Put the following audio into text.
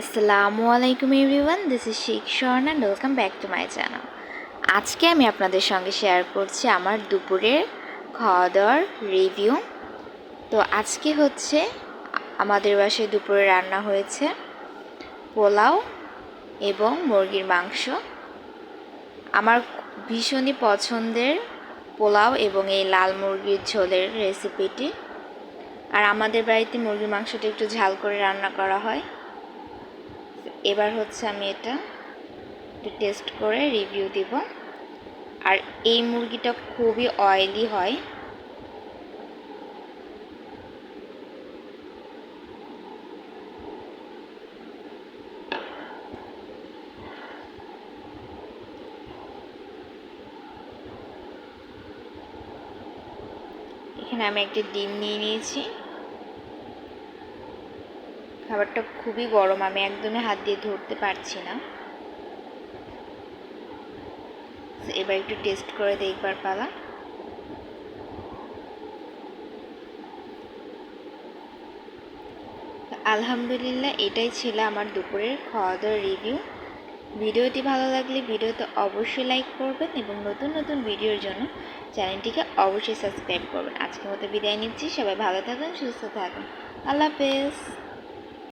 আসসালামু আলাইকুম everyone this is Sheikh Shorno and welcome back to my channel আজকে আমি আপনাদের সঙ্গে শেয়ার করছি আমার দুপুরের খাওয়া দাওয়ার রিভিউ তো আজকে হচ্ছে আমাদের বাসায় দুপুরে রান্না হয়েছে পোলাও এবং মুরগির মাংস। আমার ভীষণই পছন্দের পোলাও এবং এই লাল মুরগির ঝোলের রেসিপিটি আর আমাদের বাড়িতে মুরগির মাংসটা একটু ঝাল করে রান্না করা হয়। এবার হচ্ছে আমি এটা টেস্ট করে রিভিউ দিব। আর এই মুরগিটা খুবই অয়েলি হয়। এখানে আমি একটা ডিম নিয়ে নিয়েছি। খাবারটা খুবই গরম, আমি একদমই হাত দিয়ে ধরতে পারছি না। এবার একটু টেস্ট করে দেখবার পালা। আলহামদুলিল্লাহ, এটাই ছিল আমার দুপুরের খাওয়া দাওয়ার রিভিউ ভিডিওটি ভালো লাগলে ভিডিওতে অবশ্যই লাইক করবেন এবং নতুন নতুন ভিডিওর জন্য চ্যানেলটিকে অবশ্যই সাবস্ক্রাইব করবেন। আজকের মতো বিদায় নিচ্ছি, সবাই ভালো থাকুন সুস্থ থাকুন আল্লাহ হাফেজ।